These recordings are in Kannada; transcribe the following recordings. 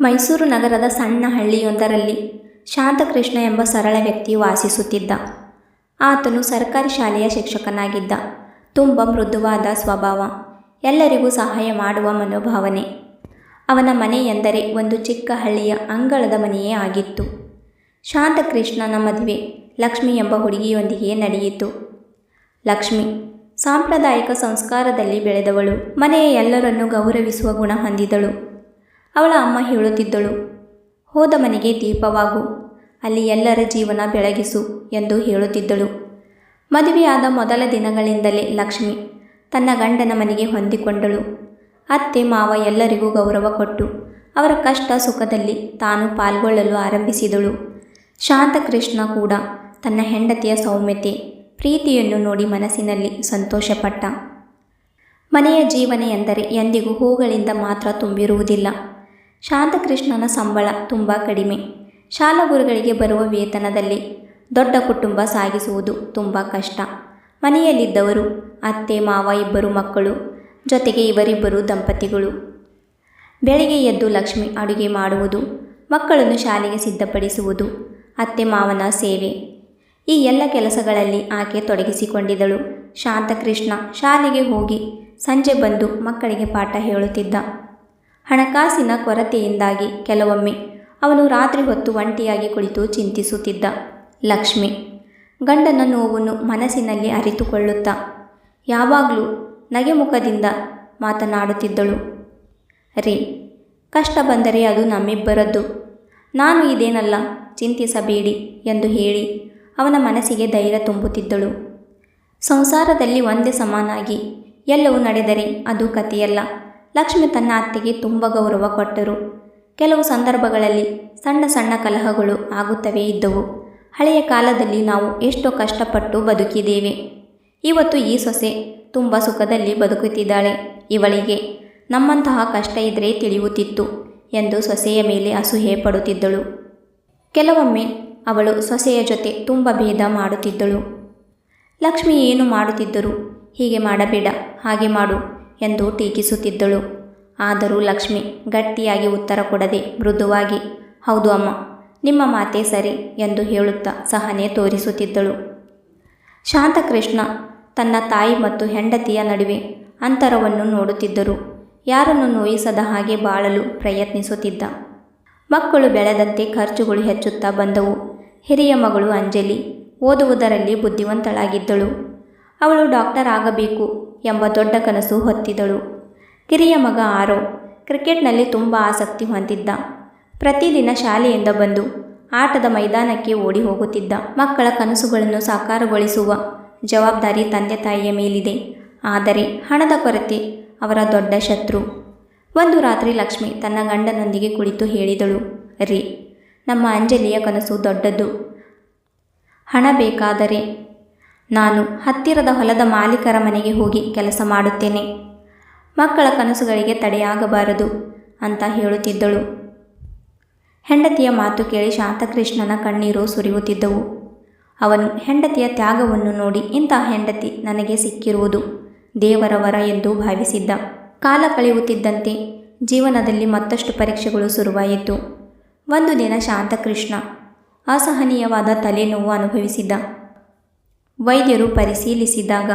ಮೈಸೂರು ನಗರದ ಸಣ್ಣ ಹಳ್ಳಿಯೊಂದರಲ್ಲಿ ಶಾಂತಕೃಷ್ಣ ಎಂಬ ಸರಳ ವ್ಯಕ್ತಿ ವಾಸಿಸುತ್ತಿದ್ದ. ಆತನು ಸರ್ಕಾರಿ ಶಾಲೆಯ ಶಿಕ್ಷಕನಾಗಿದ್ದ. ತುಂಬ ಮೃದುವಾದ ಸ್ವಭಾವ. ಎಲ್ಲರಿಗೂ ಸಹಾಯ ಮಾಡುವ ಮನೋಭಾವನೆ. ಅವನ ಮನೆ ಎಂದರೆ ಒಂದು ಚಿಕ್ಕ ಹಳ್ಳಿಯ ಅಂಗಳದ ಮನೆಯೇ ಆಗಿತ್ತು. ಶಾಂತಕೃಷ್ಣನ ಮದುವೆ, ಲಕ್ಷ್ಮಿ ಎಂಬ ಹುಡುಗಿಯೊಂದಿಗೆ ನಡೆಯಿತು. ಲಕ್ಷ್ಮಿ, ಸಾಂಪ್ರದಾಯಿಕ ಸಂಸ್ಕಾರದಲ್ಲಿ ಬೆಳೆದವಳು. ಮನೆಯ ಎಲ್ಲರನ್ನೂ ಗೌರವಿಸುವ ಗುಣ ಹೊಂದಿದಳು. ಅವಳ ಅಮ್ಮ ಹೇಳುತ್ತಿದ್ದಳು, ಹೋದ ಮನೆಗೆ ದೀಪವಾಗು, ಅಲ್ಲಿ ಎಲ್ಲರ ಜೀವನ ಬೆಳಗಿಸು ಎಂದು ಹೇಳುತ್ತಿದ್ದಳು. ಮದುವೆಯಾದ ಮೊದಲ ದಿನಗಳಿಂದಲೇ ಲಕ್ಷ್ಮಿ ತನ್ನ ಗಂಡನ ಮನೆಗೆ ಹೊಂದಿಕೊಂಡಳು. ಅತ್ತೆ ಮಾವ ಎಲ್ಲರಿಗೂ ಗೌರವ ಕೊಟ್ಟು ಅವರ ಕಷ್ಟ ಸುಖದಲ್ಲಿ ತಾನು ಪಾಲ್ಗೊಳ್ಳಲು ಆರಂಭಿಸಿದಳು. ಶಾಂತಕೃಷ್ಣ ಕೂಡ ತನ್ನ ಹೆಂಡತಿಯ ಸೌಮ್ಯತೆ, ಪ್ರೀತಿಯನ್ನು ನೋಡಿ ಮನಸ್ಸಿನಲ್ಲಿ ಸಂತೋಷಪಟ್ಟ. ಮನೆಯ ಜೀವನ ಎಂದರೆ ಎಂದಿಗೂ ಹೂಗಳಿಂದ ಮಾತ್ರ ತುಂಬಿರುವುದಿಲ್ಲ. ಶಾಂತಕೃಷ್ಣನ ಸಂಬಳ ತುಂಬ ಕಡಿಮೆ. ಶಾಲಾ ಗುರುಗಳಿಗೆ ಬರುವ ವೇತನದಲ್ಲಿ ದೊಡ್ಡ ಕುಟುಂಬ ಸಾಗಿಸುವುದು ತುಂಬ ಕಷ್ಟ. ಮನೆಯಲ್ಲಿದ್ದವರು, ಅತ್ತೆ, ಮಾವ, ಇಬ್ಬರು ಮಕ್ಕಳು, ಜೊತೆಗೆ ಇವರಿಬ್ಬರು ದಂಪತಿಗಳು. ಬೆಳಿಗ್ಗೆ ಎದ್ದು ಲಕ್ಷ್ಮಿ ಅಡುಗೆ ಮಾಡುವುದು, ಮಕ್ಕಳನ್ನು ಶಾಲೆಗೆ ಸಿದ್ಧಪಡಿಸುವುದು, ಅತ್ತೆ ಮಾವನ ಸೇವೆ. ಈ ಎಲ್ಲ ಕೆಲಸಗಳಲ್ಲಿ ಆಕೆ ತೊಡಗಿಸಿಕೊಂಡಿದ್ದಳು. ಶಾಂತಕೃಷ್ಣ ಶಾಲೆಗೆ ಹೋಗಿ ಸಂಜೆ ಬಂದು ಮಕ್ಕಳಿಗೆ ಪಾಠ ಹೇಳುತ್ತಿದ್ದ. ಹಣಕಾಸಿನ ಕೊರತೆಯಿಂದಾಗಿ ಕೆಲವೊಮ್ಮೆ ಅವನು ರಾತ್ರಿ ಹೊತ್ತು ಒಂಟಿಯಾಗಿ ಕುಳಿತು ಚಿಂತಿಸುತ್ತಿದ್ದ. ಲಕ್ಷ್ಮಿ ಗಂಡನ ನೋವನ್ನು ಮನಸ್ಸಿನಲ್ಲಿ ಅರಿತುಕೊಳ್ಳುತ್ತಾ ಯಾವಾಗಲೂ ನಗೆಮುಖದಿಂದ ಮಾತನಾಡುತ್ತಿದ್ದಳು. ರೀ, ಕಷ್ಟ ಬಂದರೆ ಅದು ನಮ್ಮಿಬ್ಬರದ್ದು. ನಾನು ಇದೇನಲ್ಲ, ಚಿಂತಿಸಬೇಡಿ ಎಂದು ಹೇಳಿ ಅವನ ಮನಸ್ಸಿಗೆ ಧೈರ್ಯ ತುಂಬುತ್ತಿದ್ದಳು. ಸಂಸಾರದಲ್ಲಿ ಒಂದೇ ಸಮಾನಾಗಿ ಎಲ್ಲವೂ ನಡೆದರೆ ಅದು ಕಥೆಯಲ್ಲ. ಲಕ್ಷ್ಮಿ ತನ್ನ ಅತ್ತೆಗೆ ತುಂಬ ಗೌರವ ಕೊಟ್ಟರು. ಕೆಲವು ಸಂದರ್ಭಗಳಲ್ಲಿ ಸಣ್ಣ ಸಣ್ಣ ಕಲಹಗಳು ಆಗುತ್ತವೇ ಇದ್ದವು. ಹಳೆಯ ಕಾಲದಲ್ಲಿ ನಾವು ಎಷ್ಟೋ ಕಷ್ಟಪಟ್ಟು ಬದುಕಿದ್ದೇವೆ. ಇವತ್ತು ಈ ಸೊಸೆ ತುಂಬ ಸುಖದಲ್ಲಿ ಬದುಕುತ್ತಿದ್ದಾಳೆ. ಇವಳಿಗೆ ನಮ್ಮಂತಹ ಕಷ್ಟ ಇದ್ರೆ ತಿಳಿಯುತ್ತಿತ್ತು ಎಂದು ಸೊಸೆಯ ಮೇಲೆ ಅಸೂಹೆ ಪಡುತ್ತಿದ್ದಳು. ಕೆಲವೊಮ್ಮೆ ಅವಳು ಸೊಸೆಯ ಜೊತೆ ತುಂಬ ಭೇದ ಮಾಡುತ್ತಿದ್ದಳು. ಲಕ್ಷ್ಮಿ ಏನು ಮಾಡುತ್ತಿದ್ದರು ಹೀಗೆ ಮಾಡಬೇಡ, ಹಾಗೆ ಮಾಡು. ಎಂದು ಟೀಕಿಸುತ್ತಿದ್ದಳು. ಆದರೂ ಲಕ್ಷ್ಮಿ ಗಟ್ಟಿಯಾಗಿ ಉತ್ತರ ಕೊಡದೆ ಮೃದುವಾಗಿ, ಹೌದು ಅಮ್ಮ, ನಿಮ್ಮ ಮಾತೇ ಸರಿ ಎಂದು ಹೇಳುತ್ತಾ ಸಹನೆ ತೋರಿಸುತ್ತಿದ್ದಳು. ಶಾಂತಕೃಷ್ಣ ತನ್ನ ತಾಯಿ ಮತ್ತು ಹೆಂಡತಿಯ ನಡುವೆ ಅಂತರವನ್ನು ನೋಡುತ್ತಿದ್ದರು. ಯಾರನ್ನು ನೋಯಿಸದ ಹಾಗೆ ಬಾಳಲು ಪ್ರಯತ್ನಿಸುತ್ತಿದ್ದ. ಮಕ್ಕಳು ಬೆಳೆದಂತೆ ಖರ್ಚುಗಳು ಹೆಚ್ಚುತ್ತಾ ಬಂದವು. ಹಿರಿಯ ಮಗಳು ಅಂಜಲಿ ಓದುವುದರಲ್ಲಿ ಬುದ್ಧಿವಂತಳಾಗಿದ್ದಳು. ಅವಳು ಡಾಕ್ಟರ್ ಆಗಬೇಕು ಎಂಬ ದೊಡ್ಡ ಕನಸು ಹೊತ್ತಿದಳು. ಕಿರಿಯ ಮಗ ಆರೋ, ಕ್ರಿಕೆಟ್ನಲ್ಲಿ ತುಂಬ ಆಸಕ್ತಿ ಹೊಂದಿದ್ದ. ಪ್ರತಿದಿನ ಶಾಲೆಯಿಂದ ಬಂದು ಆಟದ ಮೈದಾನಕ್ಕೆ ಓಡಿ ಹೋಗುತ್ತಿದ್ದ. ಮಕ್ಕಳ ಕನಸುಗಳನ್ನು ಸಾಕಾರಗೊಳಿಸುವ ಜವಾಬ್ದಾರಿ ತಂದೆ ತಾಯಿಯ ಮೇಲಿದೆ. ಆದರೆ ಹಣದ ಕೊರತೆ ಅವರ ದೊಡ್ಡ ಶತ್ರು. ಒಂದು ರಾತ್ರಿ ಲಕ್ಷ್ಮಿ ತನ್ನ ಗಂಡನೊಂದಿಗೆ ಕುಳಿತು ಹೇಳಿದಳು, ರೀ, ನಮ್ಮ ಅಂಜಲಿಯ ಕನಸು ದೊಡ್ಡದು. ಹಣ ಬೇಕಾದರೆ ನಾನು ಹತ್ತಿರದ ಹೊಲದ ಮಾಲೀಕರ ಮನೆಗೆ ಹೋಗಿ ಕೆಲಸ ಮಾಡುತ್ತೇನೆ. ಮಕ್ಕಳ ಕನಸುಗಳಿಗೆ ತಡೆಯಾಗಬಾರದು ಅಂತ ಹೇಳುತ್ತಿದ್ದಳು. ಹೆಂಡತಿಯ ಮಾತು ಕೇಳಿ ಶಾಂತಕೃಷ್ಣನ ಕಣ್ಣೀರು ಸುರಿಯುತ್ತಿದ್ದವು. ಅವನು ಹೆಂಡತಿಯ ತ್ಯಾಗವನ್ನು ನೋಡಿ ಇಂತಹ ಹೆಂಡತಿ ನನಗೆ ಸಿಕ್ಕಿರುವುದು ದೇವರ ವರ ಎಂದು ಭಾವಿಸಿದ್ದ. ಕಾಲ ಕಳೆಯುತ್ತಿದ್ದಂತೆ ಜೀವನದಲ್ಲಿ ಮತ್ತಷ್ಟು ಪರೀಕ್ಷೆಗಳು ಶುರುವಾಯಿತು. ಒಂದು ದಿನ ಶಾಂತಕೃಷ್ಣ ಅಸಹನೀಯವಾದ ತಲೆನೋವು ಅನುಭವಿಸಿದ್ದ. ವೈದ್ಯರು ಪರಿಶೀಲಿಸಿದಾಗ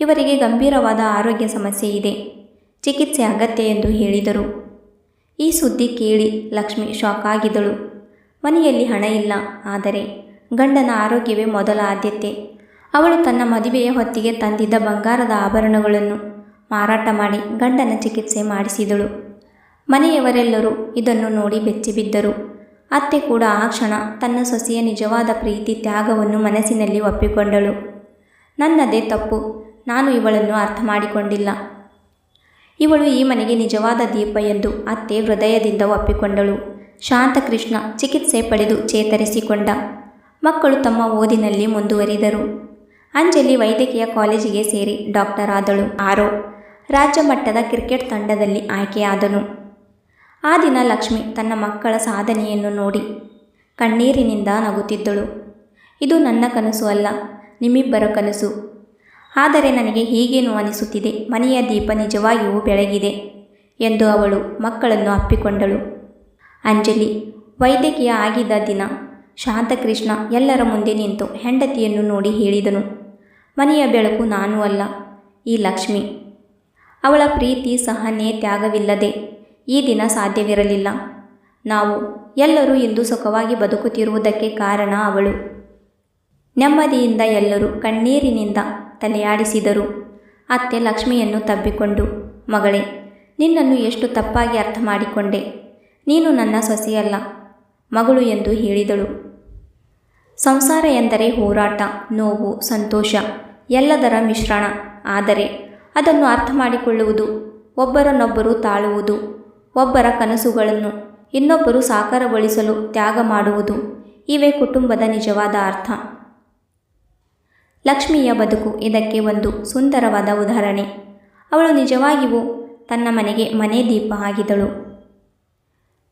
ಇವರಿಗೆ ಗಂಭೀರವಾದ ಆರೋಗ್ಯ ಸಮಸ್ಯೆ ಇದೆ, ಚಿಕಿತ್ಸೆ ಅಗತ್ಯ ಎಂದು ಹೇಳಿದರು. ಈ ಸುದ್ದಿ ಕೇಳಿ ಲಕ್ಷ್ಮಿ ಶಾಕ್ ಆಗಿದಳು ಮನೆಯಲ್ಲಿ ಹಣ ಇಲ್ಲ, ಆದರೆ ಗಂಡನ ಆರೋಗ್ಯವೇ ಮೊದಲ ಆದ್ಯತೆ. ಅವಳು ತನ್ನ ಮದುವೆಯ ಹೊತ್ತಿಗೆ ತಂದಿದ್ದ ಬಂಗಾರದ ಆಭರಣಗಳನ್ನು ಮಾರಾಟ ಮಾಡಿ ಗಂಡನ ಚಿಕಿತ್ಸೆ ಮಾಡಿಸಿದಳು. ಮನೆಯವರೆಲ್ಲರೂ ಇದನ್ನು ನೋಡಿ ಬೆಚ್ಚಿಬಿದ್ದರು. ಅತ್ತೆ ಕೂಡ ಆ ಕ್ಷಣ ತನ್ನ ಸೊಸೆಯ ನಿಜವಾದ ಪ್ರೀತಿ ತ್ಯಾಗವನ್ನು ಮನಸ್ಸಿನಲ್ಲಿ ಒಪ್ಪಿಕೊಂಡಳು. ನನ್ನದೇ ತಪ್ಪು. ನಾನು ಇವಳನ್ನು ಅರ್ಥ ಮಾಡಿಕೊಂಡಿಲ್ಲ ಇವಳು ಈ ಮನೆಗೆ ನಿಜವಾದ ದೀಪ ಎಂದು ಅತ್ತೆ ಹೃದಯದಿಂದ ಒಪ್ಪಿಕೊಂಡಳು. ಶಾಂತಕೃಷ್ಣ ಚಿಕಿತ್ಸೆ ಪಡೆದು ಚೇತರಿಸಿಕೊಂಡ. ಮಕ್ಕಳು ತಮ್ಮ ಓದಿನಲ್ಲಿ ಮುಂದುವರಿದರು. ಅಂಜಲಿ ವೈದ್ಯಕೀಯ ಕಾಲೇಜಿಗೆ ಸೇರಿ ಡಾಕ್ಟರ್ ಆದಳು. ಆರೋ, ರಾಜ್ಯ ಮಟ್ಟದ ಕ್ರಿಕೆಟ್ ತಂಡದಲ್ಲಿ ಆಯ್ಕೆಯಾದನು. ಆ ದಿನ ಲಕ್ಷ್ಮಿ ತನ್ನ ಮಕ್ಕಳ ಸಾಧನೆಯನ್ನು ನೋಡಿ ಕಣ್ಣೀರಿನಿಂದ ನಗುತ್ತಿದ್ದಳು. ಇದು ನನ್ನ ಕನಸು ಅಲ್ಲ, ನಿಮ್ಮಿಬ್ಬರ ಕನಸು. ಆದರೆ ನನಗೆ ಹೀಗೇನು ಅನಿಸುತ್ತಿದೆ, ಮನೆಯ ದೀಪ ನಿಜವಾಗಿಯೂ ಬೆಳಗಿದೆ ಎಂದು ಅವಳು ಮಕ್ಕಳನ್ನು ಅಪ್ಪಿಕೊಂಡಳು. ಅಂಜಲಿ, ವೈದ್ಯಕೀಯ ಆಗಿದ್ದ ದಿನ, ಶಾಂತಕೃಷ್ಣ ಎಲ್ಲರ ಮುಂದೆ ನಿಂತು ಹೆಂಡತಿಯನ್ನು ನೋಡಿ ಹೇಳಿದನು. ಮನೆಯ ಬೆಳಕು ನಾನು ಅಲ್ಲ, ಈ ಲಕ್ಷ್ಮಿ. ಅವಳ ಪ್ರೀತಿ ಸಹನೆ ತ್ಯಾಗವಿಲ್ಲದೆ ಈ ದಿನ ಸಾಧ್ಯವಿರಲಿಲ್ಲ. ನಾವು ಎಲ್ಲರೂ ಇಂದು ಸುಖವಾಗಿ ಬದುಕುತ್ತಿರುವುದಕ್ಕೆ ಕಾರಣ ಅವಳು. ನೆಮ್ಮದಿಯಿಂದ ಎಲ್ಲರೂ ಕಣ್ಣೀರಿನಿಂದ ತಲೆಯಾಡಿಸಿದರು. ಅತ್ತೆ ಲಕ್ಷ್ಮಿಯನ್ನು ತಬ್ಬಿಕೊಂಡು, ಮಗಳೇ, ನಿನ್ನನ್ನು ಎಷ್ಟು ತಪ್ಪಾಗಿ ಅರ್ಥ ಮಾಡಿಕೊಂಡೆ ನೀನು ನನ್ನ ಸೊಸೆಯಲ್ಲ, ಮಗಳು ಎಂದು ಹೇಳಿದಳು. ಸಂಸಾರ ಎಂದರೆ ಹೋರಾಟ, ನೋವು, ಸಂತೋಷ, ಎಲ್ಲದರ ಮಿಶ್ರಣ. ಆದರೆ ಅದನ್ನು ಅರ್ಥ ಮಾಡಿಕೊಳ್ಳುವುದು ಒಬ್ಬರನ್ನೊಬ್ಬರು ತಾಳುವುದು. ಒಬ್ಬರ ಕನಸುಗಳನ್ನು ಇನ್ನೊಬ್ಬರು ಸಾಕಾರಗೊಳಿಸಲು ತ್ಯಾಗ ಮಾಡುವುದು ಇವೇ ಕುಟುಂಬದ ನಿಜವಾದ ಅರ್ಥ. ಲಕ್ಷ್ಮಿಯ ಬದುಕು ಇದಕ್ಕೆ ಒಂದು ಸುಂದರವಾದ ಉದಾಹರಣೆ. ಅವಳು ನಿಜವಾಗಿಯೂ ತನ್ನ ಮನೆಗೆ ಮನೆ ದೀಪ ಆಗಿದಳು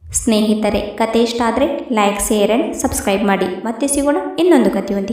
ಸ್ನೇಹಿತರೆ ಕತೆ ಇಷ್ಟ ಆದರೆ ಲೈಕ್ ಶೇರ್ ಆ್ಯಂಡ್ ಸಬ್ಸ್ಕ್ರೈಬ್ ಮಾಡಿ. ಮತ್ತೆ ಸಿಗೋಣ ಇನ್ನೊಂದು ಕಥೆಯೊಂದಿಗೆ.